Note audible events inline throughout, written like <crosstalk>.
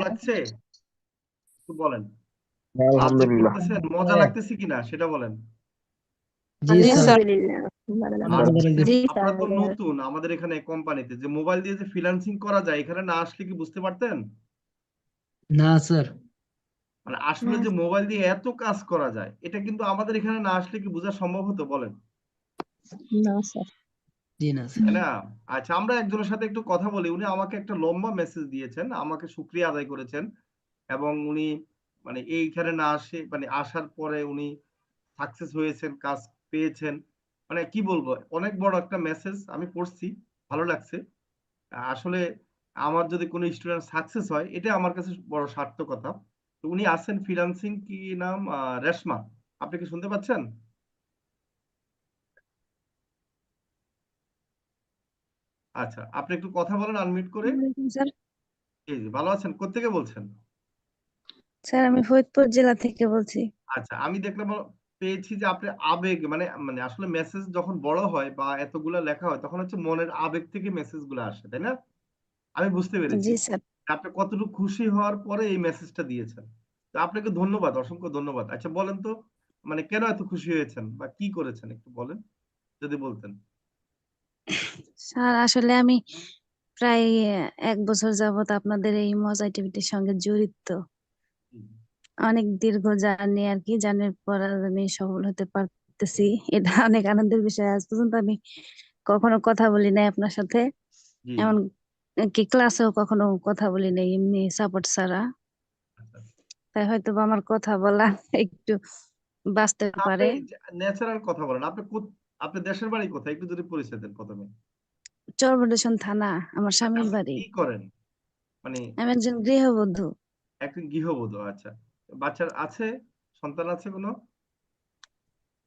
লাগছে? একটু বলেন। হ্যাঁ, আলহামদুলিল্লাহ মজা লাগতেছে কিনা? সেটা বলেন। আপনারা তো নতুন আমাদের এখানে কোম্পানিতে। যে মোবাইল দিয়ে যে ফ্রিল্যান্সিং করা যায় এখানে না আসলে কি বুঝতে পারতেন? না স্যার। মানে আসলে যে মোবাইল দিয়ে এত কাজ করা যায় এটা কিন্তু আমাদের এখানে না আসলে কি বোঝা সম্ভব হতো? বলেন। না স্যার। না আচ্ছা আমরা একজনের সাথে একটু কথা বলি। উনি আমাকে একটা লম্বা মেসেজ দিয়েছেন, আমাকে আদায় করেছেন এবং উনি মানে এইখানে না আসে মানে আসার পরে উনি সাকসেস হয়েছেন, কাজ পেয়েছেন। মানে কি বলব, অনেক বড় একটা মেসেজ আমি পড়ছি, ভালো লাগছে। আসলে আমার যদি কোনো স্টুডেন্ট সাকসেস হয় এটা আমার কাছে বড় সার্থকতা। উনি আছেন ফিনান্সিং কি নাম? রেশমা। আপনি কি শুনতে পাচ্ছেন? আচ্ছা আপনি একটু কথা বলেন আনমিউট করে। এই ভালো আছেন? কোত্থেকে বলছেন? স্যার আমি ফরিদপুর জেলা থেকে বলছি। আচ্ছা আমি দেখলাম পেয়েছি যে আপনি আবেগ মানে মানে আসলে মেসেজ যখন বড় হয় বা এতগুলা লেখা হয় তখন হচ্ছে মনের আবেগ থেকে মেসেজগুলো আসে তাই না? আমি বুঝতে পেরেছি। জি স্যার। আপনি কতটুকু খুশি হওয়ার পরে এই মেসেজটা দিয়েছেন? তো আপনাকে ধন্যবাদ অসংখ্য ধন্যবাদ। আচ্ছা বলেন তো মানে কেন এত খুশি হয়েছেন বা কি করেছেন একটু বলেন যদি বলতেন। স্যার আসলে আমি প্রায় এক বছর যাবত আপনাদের এই মজা টিভিটির সঙ্গে জড়িত। অনেক দীর্ঘ জার্নি আর কি জার্নির পর আমি সফল হতে পারতেছি। এটা অনেক আনন্দের বিষয়। আজ পর্যন্ত আমি কখনো কথা বলি নাই আপনার সাথে। এমন কি ক্লাসেও কখনো কথা বলি নাই এমনি সাপোর্ট ছাড়া। আচ্ছা। তাই হয়তো বা আমার কথা বলা একটু বাঁচতে পারে। ন্যাচারাল কথা বলেন আপনি আপনি দেশের বাড়ি কোথায়? একটু যদি পরিচয় দেন প্রথমে। চরবটেশন থানা আমার স্বামীর বাড়ি। কি করেন? মানে আমি একজন গৃহবধূ। একজন গৃহবধূ আচ্ছা। বাচ্চার আছে? সন্তান আছে কোনো?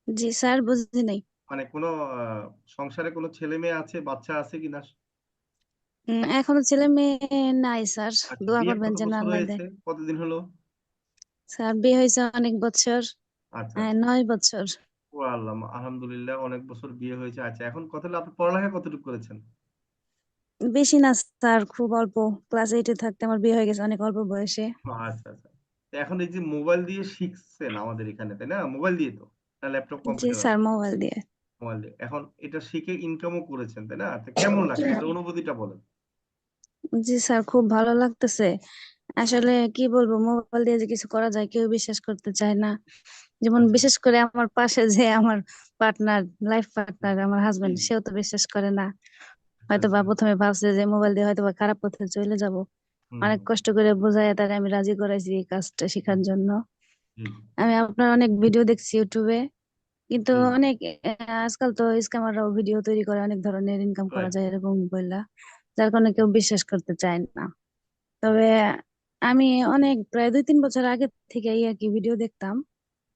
জি স্যার বুঝি নাই। মানে কোনো সংসারে কোনো ছেলে মেয়ে আছে বাচ্চা আছে কিনা? এখনও ছেলে মেয়ে নাই স্যার। আচ্ছা দোয়া করবেন যেন আল্লাহ দেয় কতদিন হলো? স্যার বিয়ে হয়েছে অনেক বছর। আচ্ছা। নয় বছর। আল্লাহ আলহামদুলিল্লাহ অনেক বছর বিয়ে হয়েছে। আচ্ছা এখন কত আপনি পড়ালেখা কতটুকু করেছেন? বেশি না স্যার খুব অল্প। ক্লাস এইটে থাকতে আমার বিয়ে হয়ে গেছে অনেক অল্প বয়সে। আচ্ছা আচ্ছা। এখন এই যে মোবাইল দিয়ে শিখছেন আমাদের এখানে তাই না? মোবাইল দিয়ে তো না ল্যাপটপ জি কম্পিউটার? স্যার মোবাইল দিয়ে। মোবাইল দিয়ে। এখন এটা শিখে ইনকামও করেছেন তাই না? তো কেমন লাগে এটার অনুভূতিটা বলেন। জি স্যার খুব ভালো লাগতেছে। আসলে কি বলব মোবাইল দিয়ে যে কিছু করা যায় কেউ বিশ্বাস করতে চায় না। যেমন বিশেষ করে আমার পাশে যে আমার পার্টনার লাইফ পার্টনার আমার হাজবেন্ড সেও তো বিশ্বাস করে না। হয়তো বা আচ্ছা। প্রথমে ভাবছে যে মোবাইল দিয়ে হয়তো বা খারাপ পথে চলে যাব। অনেক কষ্ট করে বোঝায় তারে আমি রাজি করাইছি এই কাজটা শেখার জন্য। আমি আপনার অনেক ভিডিও দেখছি ইউটিউবে কিন্তু অনেক আজকাল তো স্ক্যামাররাও ভিডিও তৈরি করে অনেক ধরনের ইনকাম করা যায় এরকম বললা যার কারণে কেউ বিশ্বাস করতে চায় না। তবে আমি অনেক প্রায় দুই তিন বছর আগে থেকে এই আর কি ভিডিও দেখতাম।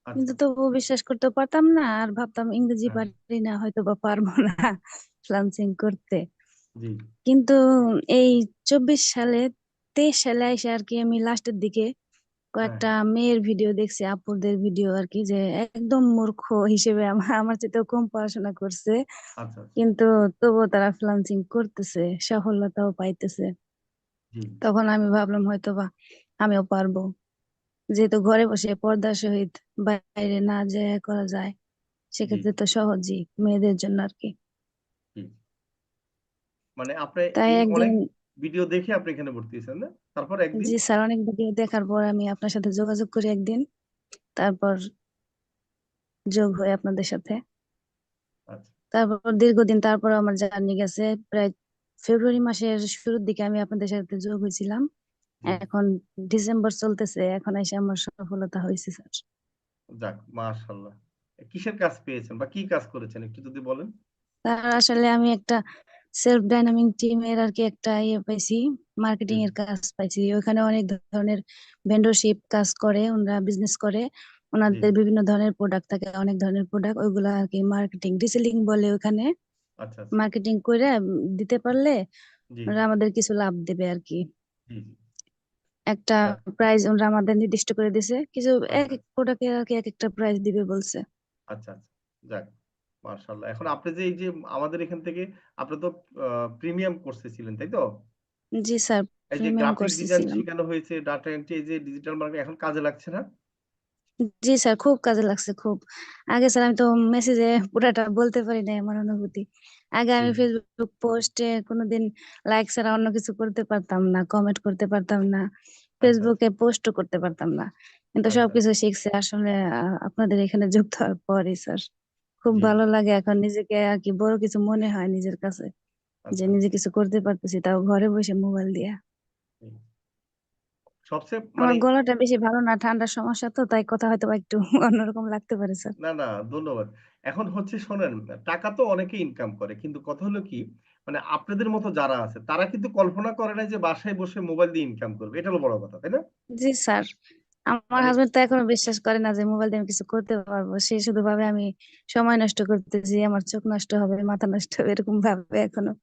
কিন্তু আচ্ছা তবুও বিশ্বাস করতে পারতাম না আর ভাবতাম ইংরেজি হ্যাঁ। পারি না হয়তো বা পারব না ফ্রিল্যান্সিং করতে। জি। কিন্তু এই চব্বিশ সালে তেইশ সালে এসে আর কি আমি লাস্টের দিকে হ্যাঁ। কয়েকটা মেয়ের ভিডিও দেখছি আপুদের ভিডিও আর কি যে একদম মূর্খ হিসেবে আমার আমার চেয়েও কম পড়াশোনা করছে। আচ্ছা আচ্ছা। কিন্তু তবুও তারা ফ্রিল্যান্সিং করতেছে সফলতাও পাইতেছে। তখন আমি ভাবলাম হয়তো বা আমিও পারব। যেহেতু ঘরে বসে পর্দার সহিত বাইরে না যেয়ে করা যায় সেক্ষেত্রে তো সহজই মেয়েদের জন্য আর কি মানে আপনি তাই একদিন অনেক ভিডিও দেখে আপনি এখানে ভর্তি হয়েছেন না? তারপর একদিন? জি স্যার অনেক ভিডিও দেখার পর আমি আপনার সাথে যোগাযোগ করি একদিন। তারপর যোগ হয় আপনাদের সাথে। আচ্ছা। তারপর দীর্ঘদিন তারপর আমার জার্নি গেছে। প্রায় ফেব্রুয়ারি মাসের শুরুর দিকে আমি আপনাদের সাথে যোগ হয়েছিলাম। এখন ডিসেম্বর চলতেছে এখন এসে আমার সফলতা হয়েছে স্যার। যাক মাশাআল্লাহ। কিসের কাজ পেয়েছেন বা কি কাজ করেছেন একটু যদি বলেন? স্যার আসলে আমি একটা সেলফ ডাইনামিক টিমের আর কি একটা ইয়ে পাইছি মার্কেটিং এর কাজ পাইছি। ওখানে অনেক ধরনের ভেন্ডরশিপ কাজ করে ওনারা বিজনেস করে। ওনাদের বিভিন্ন ধরনের প্রোডাক্ট থাকে অনেক ধরনের প্রোডাক্ট ওইগুলা আর কি মার্কেটিং রিসেলিং বলে ওখানে মার্কেটিং করে দিতে পারলে ওরা আমাদের কিছু লাভ দেবে আর কি। একটা প্রাইজ ওরা আমাদের নির্দিষ্ট করে দিছে। কিছু এক এক প্রোডাক্টে আর কি এক একটা প্রাইজ দিবে বলছে। আচ্ছা আচ্ছা। যাক মাশাআল্লাহ। এখন আপনি যে এই যে আমাদের এখান থেকে আপনি তো প্রিমিয়াম কোর্সে ছিলেন তাই তো? জি স্যার এই যে প্রিমিয়াম গ্রাফিক কোর্সে ডিজাইন ছিলাম। শেখানো হয়েছে ডাটা এন্ট্রি এই যে ডিজিটাল মার্কেটিং এখন কাজে লাগছে না? জি স্যার খুব কাজে লাগছে খুব। আগে স্যার আমি তো মেসেজে পুরাটা বলতে পারি না আমার অনুভূতি। আগে আমি। ফেসবুক পোস্টে কোনোদিন লাইক ছাড়া অন্য কিছু করতে পারতাম না কমেন্ট করতে পারতাম না ফেসবুকে পোস্টও করতে পারতাম না। কিন্তু আচ্ছা। সবকিছু শিখছে আসলে আপনাদের এখানে যুক্ত হওয়ার পরই স্যার। খুব ভালো লাগে এখন নিজেকে আর কি বড় কিছু মনে হয় নিজের কাছে যে আচ্ছা। নিজে কিছু করতে পারতেছি তাও ঘরে বসে মোবাইল দিয়ে। সবচেয়ে আমার মানে গলাটা বেশি ভালো না ঠান্ডার সমস্যা তো তাই কথা হয়তো একটু <laughs> অন্যরকম লাগতে পারে স্যার না না ধন্যবাদ। এখন হচ্ছে শোনেন টাকা তো অনেকে ইনকাম করে কিন্তু কথা হলো কি মানে আপনাদের মতো যারা আছে তারা কিন্তু কল্পনা করে না যে বাসায় বসে মোবাইল দিয়ে ইনকাম করবে এটা হলো বড় কথা তাই না? জি স্যার আমার মানে হাজবেন্ড তো এখনও বিশ্বাস করে না যে মোবাইল দিয়ে আমি কিছু করতে পারব সে শুধু ভাবে আমি সময় নষ্ট করতেছি আমার চোখ নষ্ট হবে মাথা নষ্ট হবে এরকম ভাবে এখনও।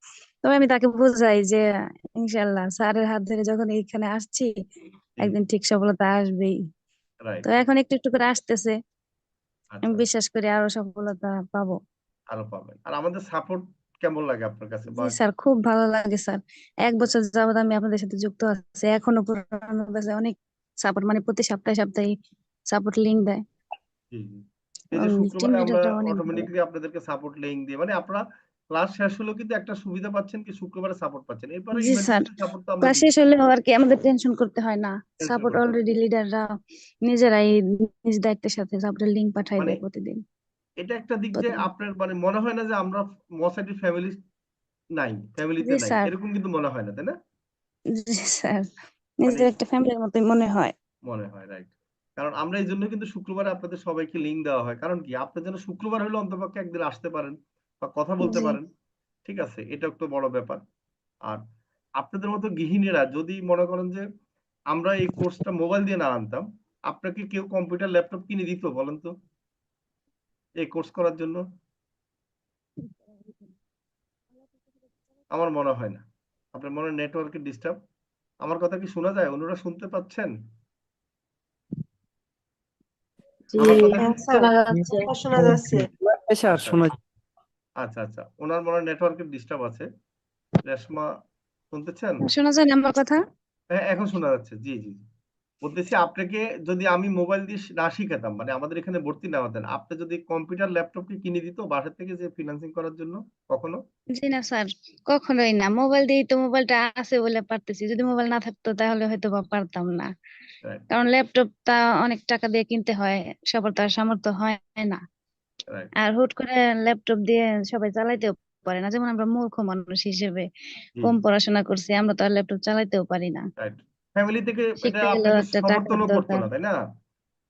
তবে আমি তাকে বোঝাই যে ইনশাল্লাহ স্যারের হাত ধরে যখন এইখানে আসছি একদিন ঠিক সফলতা আসবেই। তো এখন একটু একটু করে আসতেছে। আমি আচ্ছা বিশ্বাস করি আরও সফলতা পাবো। আরও পাবেন। আর আমাদের সাপোর্ট কেমন লাগে আপনার কাছে? স্যার খুব ভালো লাগে স্যার। এক বছর যাবত আমি আপনাদের সাথে যুক্ত আছি। এখনও পুরানো অনেক সাপোর্ট মানে প্রতি সপ্তাহে সপ্তাহে সাপোর্ট লিংক দেয়। জি, জি। এই যে শুক্রবারে আমরা অনেক আপনাদেরকে সাপোর্ট লিংক দিয়ে মানে আপনারা ক্লাস শেষ হলেও কিন্তু একটা সুবিধা পাচ্ছেন কি শুক্রবারে সাপোর্ট পাচ্ছেন। এরপরে জি স্যার। ক্লাস শেষ হলেও আর কি আমাদের টেনশন করতে হয় না। সাপোর্ট। অলরেডি লিডাররা নিজেরাই নিজ দায়িত্বের সাথে সাপোর্টের লিংক মানে দেয় প্রতিদিন। এটা একটা দিক যে আপনার মানে মনে হয় না যে আমরা মশাইটির ফ্যামিলি নাই ফ্যামিলিতে জি নাই। স্যার। এরকম কিন্তু মনে হয় না তাই না? জি স্যার। মানে নিজেদের একটা ফ্যামিলির মতোই মনে হয়। মনে হয় রাইট কারণ আমরা এই জন্য কিন্তু শুক্রবারে আপনাদের সবাইকে লিংক দেওয়া হয়। কারণ কি? আপনি যেন শুক্রবার হলে অন্তপক্ষে একদিন আসতে পারেন। বা কথা বলতে পারেন ঠিক আছে? এটা একটু বড় ব্যাপার। আর আপনাদের মতো গৃহিণীরা যদি মনে করেন যে আমরা এই কোর্সটা মোবাইল দিয়ে না আনতাম আপনাকে কেউ কম্পিউটার ল্যাপটপ কিনে দিত বলেন তো? এই কোর্স করার জন্য? আমার মনে হয় না। আপনার মনে হয় নেটওয়ার্কের ডিস্টার্ব? আমার কথা কি শোনা যায়? অন্যরা শুনতে পাচ্ছেন? আমার কথা হ্যাঁ যাচ্ছে। শোনা যাচ্ছে। আচ্ছা আচ্ছা। ওনার মনে নেটওয়ার্কের ডিস্টার্ব আছে। রেশমা শুনতেছেন? শোনা যায় না আমার কথা? হ্যাঁ এখন শোনা যাচ্ছে। জি জি। বলতেছি আপনাকে যদি আমি মোবাইল দিয়ে না শিখাতাম মানে আমাদের এখানে ভর্তি না হতেন আপনি যদি কম্পিউটার ল্যাপটপ কি কিনে দিত বাসা থেকে যে ফিনান্সিং করার জন্য কখনো? জি না স্যার। কখনোই না। মোবাইল দিয়েই তো মোবাইলটা আছে বলে পারতেছি। যদি মোবাইল না থাকতো তাহলে হয়তো বা পারতাম না। কারণ ল্যাপটপটা অনেক টাকা দিয়ে কিনতে হয় সবার তো আর সামর্থ্য হয় না। আর হুট করে ল্যাপটপ দিয়ে সবাই চালাইতেও পারে না। যেমন আমরা মূর্খ মানুষ হিসেবে কম পড়াশোনা করছি আমরা তো আর ল্যাপটপ চালাইতেও পারি না। ফ্যামিলি থেকে এটা সমর্থনও করতো না তাই না?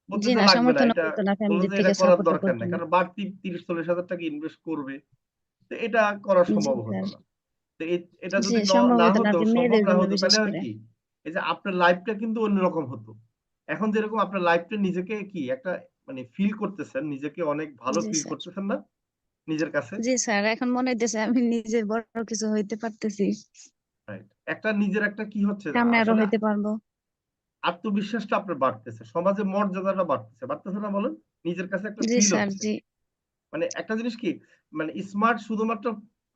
জি না সমর্থন এটা করতো না ফ্যামিলি থেকে করতো না কারণ বাড়তি তিরিশ চল্লিশ হাজার টাকা ইনভেস্ট করবে তো এটা করা সম্ভব হতো না। তো এটা যদি না হতো সম্ভব না হতো তাহলে কি? এই যে আপনার লাইফটা কিন্তু অন্যরকম হতো। এখন যেরকম আপনার লাইফটা নিজেকে কি একটা মানে ফিল করতেছেন নিজেকে অনেক ভালো জি ফিল স্যার। করতেছেন না? নিজের কাছে? জি স্যার এখন মনে হইতেছে আমি নিজে বড় কিছু হইতে পারতেছি। একটা নিজের একটা কি হচ্ছে? সামনে আরও আসলে হইতে পারব। আত্মবিশ্বাসটা আপনার বাড়তেছে সমাজে মর্যাদাটা বাড়তেছে বাড়তেছে না বলেন? নিজের কাছে একটা জি ফিল স্যার হচ্ছে। জি। মানে একটা জিনিস কি? মানে স্মার্ট শুধুমাত্র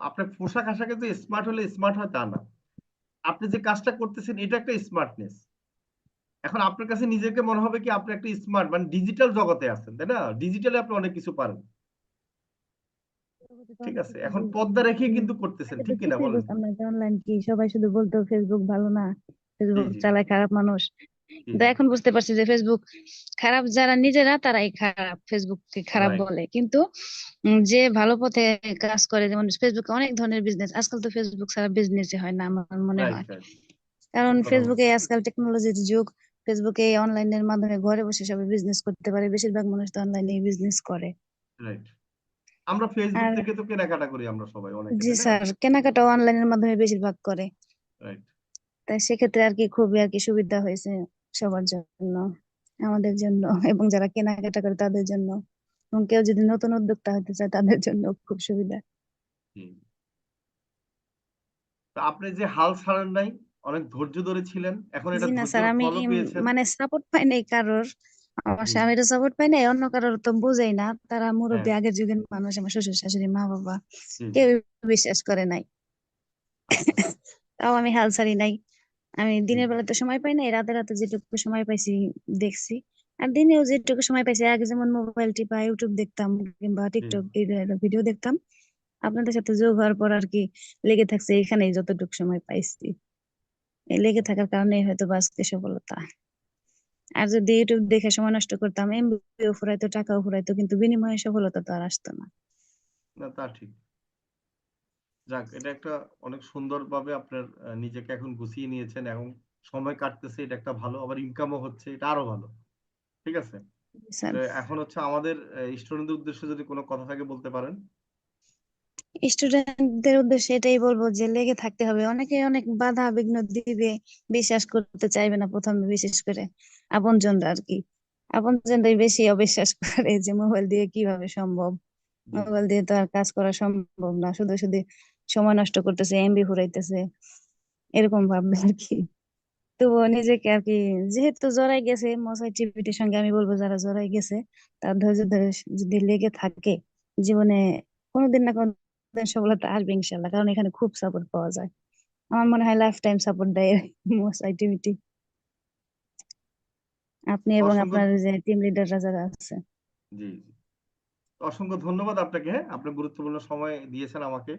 আপনার পোশাক আশাকে যে স্মার্ট হলে স্মার্ট হয় তা না। আপনি যে কাজটা করতেছেন এটা একটা স্মার্টনেস এখন আপনার কাছে নিজেকে মনে হবে কি আপনি একটা স্মার্ট মানে ডিজিটাল জগতে আছেন তাই না? ডিজিটালে আপনি অনেক কিছু পারেন। ঠিক আছে এখন পর্দা রেখে কিন্তু করতেছেন ঠিক কিনা বলেন? অনলাইন কি সবাই শুধু বলতো ফেসবুক ভালো না ফেসবুক। চালায় খারাপ মানুষ। কিন্তু এখন বুঝতে পারছি যে ফেসবুক খারাপ যারা নিজেরা তারাই খারাপ ফেসবুককে খারাপ বলে। কিন্তু যে ভালো পথে কাজ করে যেমন ফেসবুকে অনেক ধরনের বিজনেস আজকাল তো ফেসবুক ছাড়া বিজনেসই হয় না আমার মনে হয়। কারণ ফেসবুকে আজকাল টেকনোলজির যুগ ফেসবুকে অনলাইনের মাধ্যমে ঘরে বসে সবাই বিজনেস করতে পারে। বেশিরভাগ মানুষ তো অনলাইনে বিজনেস করে। রাইট আমরা ফেসবুক থেকে তো কেনাকাটা করি আমরা সবাই অনেকে জি স্যার কেনাকাটা অনলাইনের মাধ্যমে বেশিরভাগ করে। রাইট তাই সেক্ষেত্রে আর কি খুবই আর কি সুবিধা হয়েছে সবার জন্য আমাদের জন্য এবং যারা কেনাকাটা করে তাদের জন্য। এবং কেউ যদি নতুন উদ্যোক্তা হতে চায় তাদের জন্য খুব সুবিধা। আপনি যে হাল ছাড়েন নাই অনেক ধৈর্য ধরে ছিলেন। এখন এটা না স্যার আমি মানে সাপোর্ট পাই নাই কারোর। আমার হুম। স্বামীরও সাপোর্ট পাই নাই অন্য কারোর তো বুঝেই না। তারা মুরব্বী হ্যাঁ। আগের যুগের মানুষ আমার শ্বশুর শাশুড়ি মা বাবা। কেউ বিশ্বাস করে নাই। তাও আমি হাল ছাড়ি নাই। আমি দিনের বেলা তো সময় পাই নাই রাতে রাতে যেটুকু সময় পাইছি দেখছি। আর দিনেও যেটুকু সময় পাইছি আগে যেমন মোবাইল টিপা ইউটিউব দেখতাম কিংবা টিকটক ভিডিও দেখতাম। আপনাদের সাথে যোগ হওয়ার পর আর কি লেগে থাকছে এখানেই যতটুকু সময় পাইছি। লেগে থাকার কারণে হয়তো বা আজকে সফলতা। আর যদি ইউটিউব দেখে সময় নষ্ট করতাম এমবিও ফুরাইতো টাকাও ফুরাইতো কিন্তু বিনিময়ে সফলতা তো আর আসতো না। না তা ঠিক। যাক এটা একটা অনেক সুন্দরভাবে আপনার নিজেকে এখন গুছিয়ে নিয়েছেন এখন সময় কাটতেছে এটা একটা ভালো। আবার ইনকামও হচ্ছে এটা আরও ভালো। ঠিক আছে? এখন হচ্ছে আমাদের স্টুডেন্টদের উদ্দেশ্যে যদি কোনো কথা থাকে বলতে পারেন। স্টুডেন্টদের উদ্দেশ্যে এটাই বলব যে লেগে থাকতে হবে। অনেকে অনেক বাধা বিঘ্ন দিবে বিশ্বাস করতে চাইবে না প্রথমে বিশেষ করে আপনজনরা আর কি। আপনজনরাই বেশি অবিশ্বাস করে যে মোবাইল দিয়ে কীভাবে সম্ভব? মোবাইল দিয়ে তো আর কাজ করা সম্ভব না। শুধু শুধু সময় নষ্ট করতেছে এমবি ফুরাইতেছে এরকম ভাববে আর কি। তবুও নিজেকে আর কি যেহেতু জড়াই গেছে মশাই টিভিটির সঙ্গে আমি বলব যারা জড়াই গেছে তার ধৈর্য ধরে যদি লেগে থাকে জীবনে কোনোদিন না কোনোদিন সফলতা আসবে ইনশাল্লাহ কারণ এখানে খুব সাপোর্ট পাওয়া যায়। আমার মনে হয় লাইফ টাইম সাপোর্ট দেয় মশাই টিভিটি আপনি এবং আপনার যে টিম লিডাররা যারা আছে। জি অসংখ্য ধন্যবাদ আপনাকে হ্যাঁ? আপনি গুরুত্বপূর্ণ সময় দিয়েছেন আমাকে।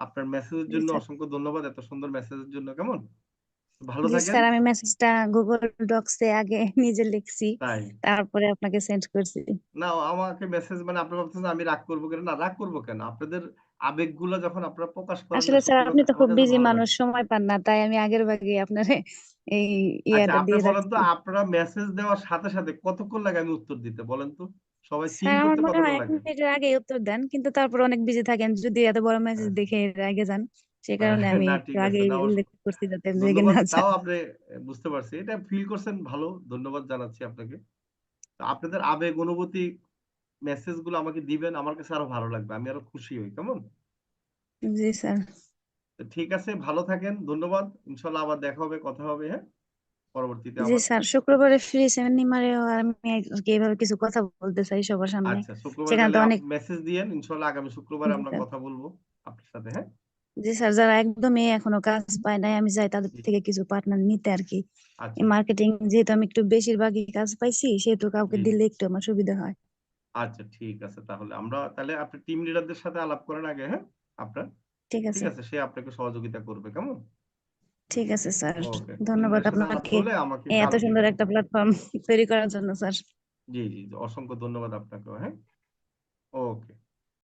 আপনার মেসেজের জন্য অসংখ্য ধন্যবাদ এত সুন্দর মেসেজের জন্য কেমন? ভালো থাকেন। স্যার আমি মেসেজটা গুগল ডক্সে আগে <laughs> নিজে লিখছি তারপরে আপনাকে সেন্ড করছি। না আমাকে মেসেজ মানে আপনি ভাবতেছেন আমি রাগ করব কেন? না রাগ করব কেন? আপনাদের আবেগগুলো যখন আপনারা প্রকাশ করেন আসলে স্যার আপনি তো খুব বিজি মানুষ সময় পান না তাই আমি আগের ভাগে আপনার এই আচ্ছা ইয়াটা দিয়ে বলেন তো আপনারা মেসেজ দেওয়ার সাথে সাথে কতক্ষণ লাগে আমি উত্তর দিতে বলেন তো? সবাই সিন করতে কতক্ষণ হয় এক মিনিটের আগে উত্তর দেন কিন্তু তারপর অনেক বিজি থাকেন যদি এত বড় মেসেজ হ্যাঁ, দেখে আগে যান সে কারণে আমি <laughs> অস- উল্লেখ করছি যাতে ধন্যবাদ না যান। তাও আপনি বুঝতে পারছি। এটা ফিল করছেন ভালো ধন্যবাদ জানাচ্ছি আপনাকে। আপনাদের আবেগ অনুভূতি মেসেজগুলো আমাকে দিবেন আমার কাছে আরও ভালো লাগবে আমি আরও খুশি হই কেমন? জি স্যার। ঠিক আছে ভালো থাকেন ধন্যবাদ ইনশাল্লাহ আবার দেখা হবে কথা হবে হ্যাঁ? পরবর্তীতে জি স্যার শুক্রবারে ফ্রি সেমিনারেও আমি কি কিছু কথা বলতে চাই সবার সামনে। আচ্ছা শুক্রবার সেখানে অনেক মেসেজ দিয়েন ইনশাল্লাহ আগামী শুক্রবারে আমরা কথা বলব আপনার সাথে হ্যাঁ? জি স্যার যারা একদমই এখনও কাজ পায় নাই আমি চাই তাদের থেকে কিছু পার্টনার নিতে আর কি। আচ্ছা। মার্কেটিং যেহেতু আমি একটু বেশিরভাগই কাজ পাইছি সেহেতু কাউকে দিলে একটু আমার সুবিধা হয়। আচ্ছা ঠিক আছে। তাহলে আমরা তাহলে আপনি টিম লিডারদের সাথে আলাপ করেন আগে হ্যাঁ আপনার? ঠিক আছে। ঠিক আছে সে আপনাকে সহযোগিতা করবে কেমন? ঠিক আছে স্যার। ধন্যবাদ আপনাকে এত সুন্দর একটা প্ল্যাটফর্ম তৈরি করার জন্য স্যার। জি জি, অসংখ্য ধন্যবাদ আপনাকে হ্যাঁ? ওকে